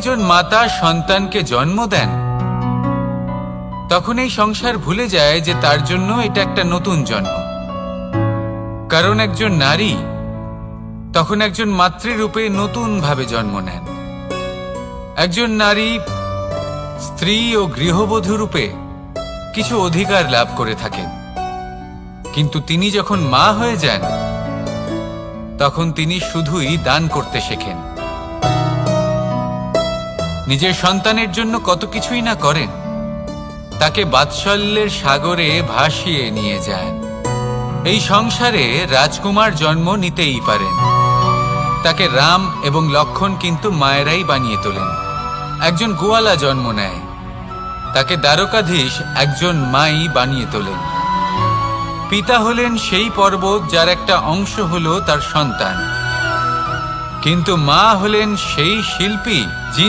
একজন মাতা সন্তানকে জন্ম দেন, তখন এই সংসার ভুলে যায় যে তার জন্য এটা একটা নতুন জন্ম। কারণ একজন নারী তখন একজন মাতৃরূপে নতুনভাবে জন্ম নেন। একজন নারী স্ত্রী ও গৃহবধূ রূপে কিছু অধিকার লাভ করে থাকেন। কিন্তু তিনি যখন মা হয়ে যান, তখন তিনি শুধুই দান করতে শেখেন। নিজের সন্তানের জন্য কত কিছুই না করেন, তাকে বাৎসল্যের সাগরে ভাসিয়ে নিয়ে যান। এই সংসারে রাজকুমার জন্ম নিতেই পারেন। তাকে রাম এবং লক্ষণ কিন্তু মায়েরাই বানিয়ে তোলেন। একজন গোয়ালা জন্ম নেয়। তাকে দ্বারকাধীশ একজন মাই বানিয়ে তোলেন। পিতা হলেন সেই পর্বত যার একটা অংশ হলো তার সন্তান। কিন্তু মা হলেন সেই শিল্পী যিনি